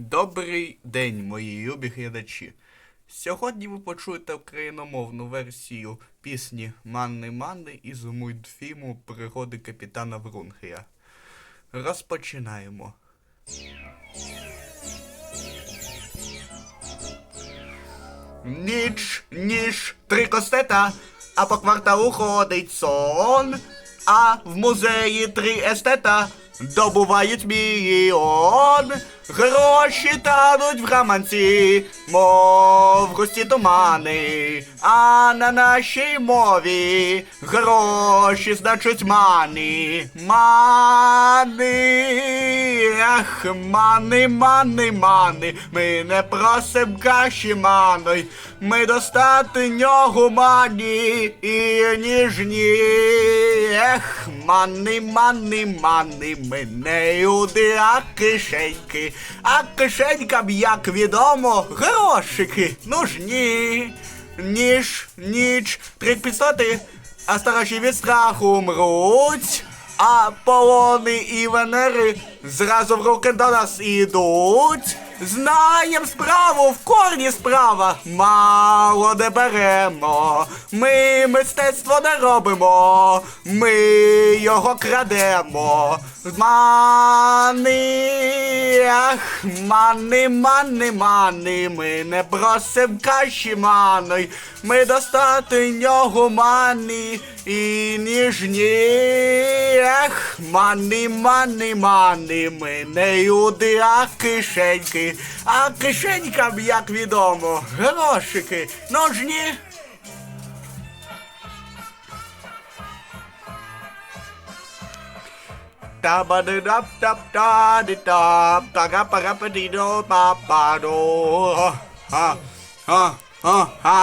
Добрий день, мої любі глядачі. Сьогодні ви почуєте україномовну версію пісні Манни Манни із мультфільму Пригоди капітана Врунгеля. Розпочинаємо. Ніч, ніж, три костета, а по кварталу ходить сон. А в музеї три естета добувають мільйон. Гроші тануть в гаманці, мов густі тумани. А на нашій мові гроші значить мани. Мани. Ах, мани, мани, мани. Ми не просим каші маной. Ми достатньо гумані і ніжні. Ех, мани, мани, мани, ми не люди, а кишеньки. А кишенькам, як відомо, грошики нужні. Ніж, ніч, три пістоти, а старші від страху мруть. А полони і венери зразу в руки до нас ідуть. Знаєм справу, в корні справа, мало не беремо. Ми мистецтво не робимо, ми його крадемо. Мани, ах, мани, мани, мани, ми не просим каші маной, ми достатньо гумані і ніжні. Ех, мани, мани, мани, ми не люди, а кишеньки. А кишенькам, як відомо, грошики нужні. da ba da da da da da da. Da da da da da da da da da do. Ha ha ha ha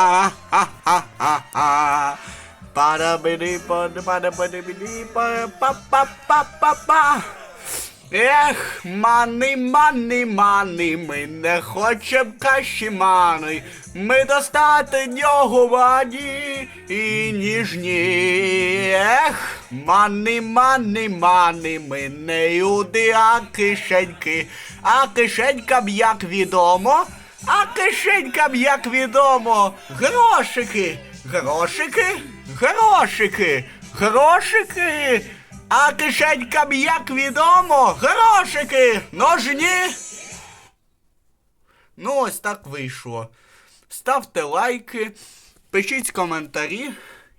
ha ha ha ha ba da ba dee ba da ba da ba dee ba ba ba ba ba ba. Ех, мани, мани, мани, ми не хочем каші мани, ми достатньо гумані і ніжні. Ех, мани, мани, мани, ми не люди, а кишеньки, а кишенькам, як відомо, а кишенькам, як відомо, грошики, грошики, грошики, грошики. А кишенькам, як відомо, грошики, ножні. Ну, ось так вийшло. Ставте лайки, пишіть коментарі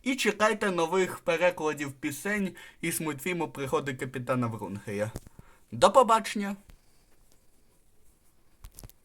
і чекайте нових перекладів пісень із мультфільму Приходи капітана Врунгея. До побачення!